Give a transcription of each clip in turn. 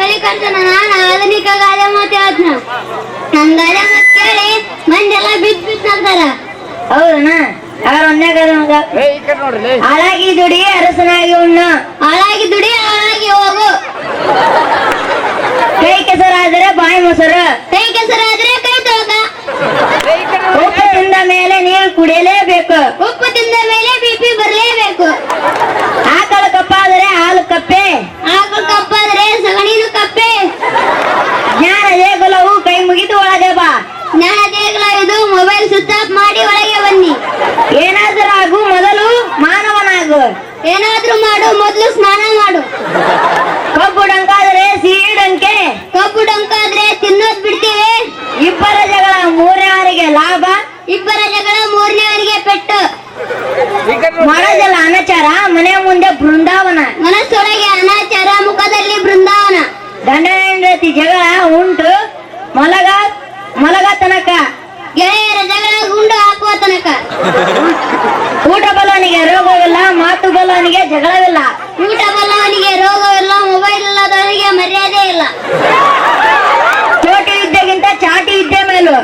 ಮಲ್ಲಿಕಾರ್ಜುನ ನಾನು ಆಧುನಿಕ ಗಾದೆ ಮಾತು ಹೇಳ್ತೀನಿ ನನ್ ಗಾದೆ ಮಾತು ಕೇಳಿ ಮಂದಿ ಎಲ್ಲ ಬಿದ್ದು ಬಿದ್ದು ನಗ್ತಾರ ಹೌದನ ಯಾರು ಒಂದೇ ಕಡೆ ಲೇ. ಹಾಳಾಗಿ ದುಡಿ ಅರಸನಾಗಿ ಉಣ್ಣ. ಹಾಳಾಗಿ ದುಡಿ ಹಾಳಾಗಿ ಹೋಗು. ಕೈ ಕೆಸರಾದರೆ ಬಾಯಿ ಮೊಸರು. ಕೈ ಕೆಸರಾದ್ರೆ ಕೈ ತೋಕ. ಉಪ್ಪು ತಿಂದ ಮೇಲೆ ನೀರು ಕುಡಿಯಲೇಬೇಕು. ಉಪ್ಪು ತಿಂದ ಮೇಲೆ ಬಿಪಿ ಬರಲೇಬೇಕು. ಸ್ವಿಚ್ ಮಾಡಿ ಒಳಗೆ ಬನ್ನಿ. ಏನಾದರೂ ಆಗು ಮೊದಲು ಮಾನವನಾಗು. ಏನಾದ್ರೂ ಮಾಡು ಮೊದಲು ಸ್ನಾನ ಮಾಡು. ಕಬ್ಬು ಡಂಕಾದ್ರೆ ಸಿಹಿ ಡಂಕೆ. ಕಬ್ಬು ಡಂಕಾದ್ರೆ ತಿನ್ನೋದ್ ಬಿಡ್ತೀವಿ. ಇಬ್ಬರ ಜಗಳ ಮೂರನೇವರಿಗೆ ಲಾಭ. ಇಬ್ಬರ ಜಗಳ ಮೂರನೇವರಿಗೆ ಪೆಟ್ಟು. ಈ ಅನಾಚಾರ ಮಾಡೋದಿಲ್ಲ ಅನಚಾರ ಮನೆ ಮುಂದೆ ಬೃಂದಾವನ. ಮನಸ್ಸೊಳಗೆ ಅನಾಚಾರ ಮುಖದಲ್ಲಿ ಬೃಂದಾವನ. ಗಂಡ ಹೆಂಡತಿ ಜಗಳ ಉಂಟು. ಊಟ ಬಲ್ಲವನಿಗೆ ರೋಗವಿಲ್ಲ ಮಾತು ಬಲ್ಲವನಿಗೆ ಜಗಳವಿಲ್ಲ. ಊಟ ಬಲ್ಲವನಿಗೆ ರೋಗವಿಲ್ಲ ಮೊಬೈಲ್ ಇಲ್ಲದವನಿಗೆ ಮರ್ಯಾದೆ ಇಲ್ಲ. ಕೋಟಿ ವಿದ್ಯೆಗಿಂತ ಚಾಟಿ ವಿದ್ಯೆ ಮೇಲು.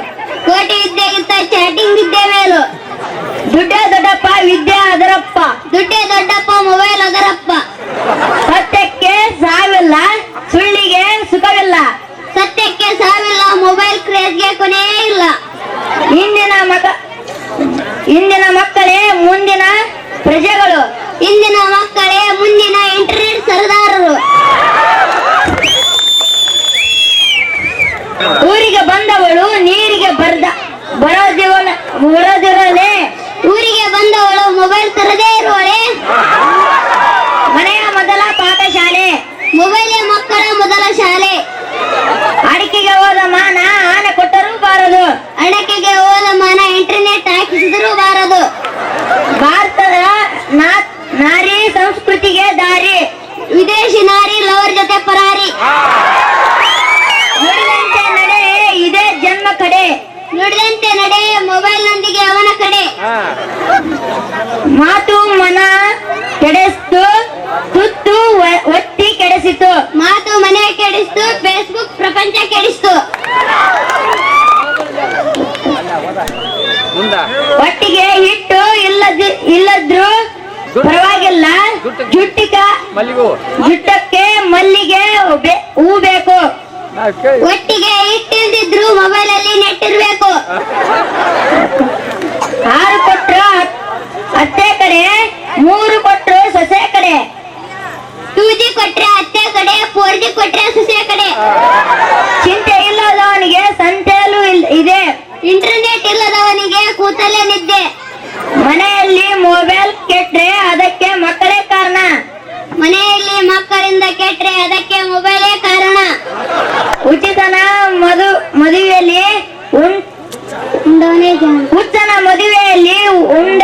ಕೋಟಿ ವಿದ್ಯೆಗಿಂತ ಚಾಟಿಂಗ್ ವಿದ್ಯೆ ಮೇಲು. ದುಡ್ಡೇ ದೊಡ್ಡಪ್ಪ ವಿದ್ಯೆ ಅದರಪ್ಪ. ದುಡ್ಡೇ ದೊಡ್ಡಪ್ಪ ಮೊಬೈಲ್ ಅದರಪ್ಪ. ಸತ್ಯಕ್ಕೆ ಸಾವಿಲ್ಲ ಸುಳ್ಳಿಗೆ ಸುಖವಿಲ್ಲ. ಸತ್ಯಕ್ಕೆ ಸಾವಿಲ್ಲ ಮೊಬೈಲ್ ಕ್ರೇಜ್ಗೆ ಕೊನೆಯೇ ಇಲ್ಲ. ಇಂದಿನ ಮಗ ಇಂದಿನ ಮಕ್ಕಳೇ ಮುಂದಿನ ಪ್ರಜೆಗಳು, ಇಂದಿನ ಮಕ್ಕಳೇ ಮುಂದಿನ ಇಂಟರ್ನೆಟ್ ಸರದಾರರು. ಊರಿಗೆ ಬಂದವಳು ನೀರಿಗೆ ಬರ್ದ, ಬರೋದಿವಲ ಬರೋದಿರಲೇ ಊರಿಗೆ ಬಂದವಳು ಮೊಬೈಲ್ ತರದೇ ಇರುವಳೆ ಮನೆಯ ಮೊದಲ ಪಾಠಶಾಲೆ ಮೊಬೈಲೇ ಮಕ್ಕಳ ಮೊದಲ ಶಾಲೆ ಅಡಿಕೆಗೆ ಹೋದ ಮಾನ ಆನೆ ಕೊಟ್ಟರೂ ಬಾರದು ಅಡಕೆಗೆ ಹೋದ ಮಾನ ಇಂಟರ್ನೆಟ್ ಹಾಕಿಸಿದರೂ ಬಾರದು ಭಾರತದ ನಾ- ನಾರಿ ಸಂಸ್ಕೃತಿಗೆ ದಾರಿ ವಿದೇಶಿ ನಾರಿ ಲವರ್ ಜೊತೆ ಪರಾರಿ. ನುಡಿದಂತೆ ನಡೆ ಇದೇ ಜನ್ಮ ಕಡೆ. ನುಡಿದಂತೆ ನಡೆ ಮೊಬೈಲ್ ನೊಂದಿಗೆ ಅವನ ಕಡೆ. ಮಾತು ಮನ ಕೆಡಿಸ್ತು ತುತ್ತು ಒತ್ತಿ ಕೆಡಿಸಿತು. ಮಾತು ಮನೆ ಕೆಡಿಸ್ತು ಫೇಸ್ಬುಕ್ ಪ್ರಪಂಚ ಕೆಡಿಸ್ತು. ಜುಟ್ಟಿಕ ಮಲ್ಲಿಗೆ ಜುಟ್ಟಕ್ಕೆ ಮಲ್ಲಿಗೆ ಹೂ ಬೇಕು. ಒಟ್ಟಿಗೆ ಇಟ್ಟಿಲ್ದಿದ್ರು ಮೊಬೈಲ್ ಅಲ್ಲಿ ನೆಟ್ಟಿರ್ಬೇಕು ಆರು ಕೊಟ್ರು ಅತ್ತೆ ಕಡೆ ಮೂರು ಕೊಟ್ರು ಸೊಸೆ ಕಡೆ. ಟೂ ಜಿ ಕೊಟ್ರೆ ಅತ್ತೆ ಕಡೆ ಫೋರ್ ಜಿ ಕೊಟ್ರೆ ಸೊಸೆ ಕಡೆ. ಚಿಂತೆ ಇಲ್ಲದವನಿಗೆ ಸಂತೆಯಲು ಇಲ್- ಇದೆ. ಇಂಟರ್ನೆಟ್ ಇಲ್ಲದವನಿಗೆ ಕೂತಲ್ಲೇ ನಿದ್ದೆ. ಮನೆಯಲ್ಲಿ ಮೊಬೈಲ್ ಕೆಟ್ರೆ ಅದಕ್ಕೆ ಮಕ್ಕಳೇ ಸಂಬಂಧ ಕೆಟ್ಟರೆ ಅದಕ್ಕೆ ಮೊಬೈಲೇ ಕಾರಣ. ಉಚಿತನ ಮದು ಮದುವೆಯಲ್ಲಿ ಉಂಡ ಉಚಿತನ ಮದುವೆಯಲ್ಲಿ ಉಂಡ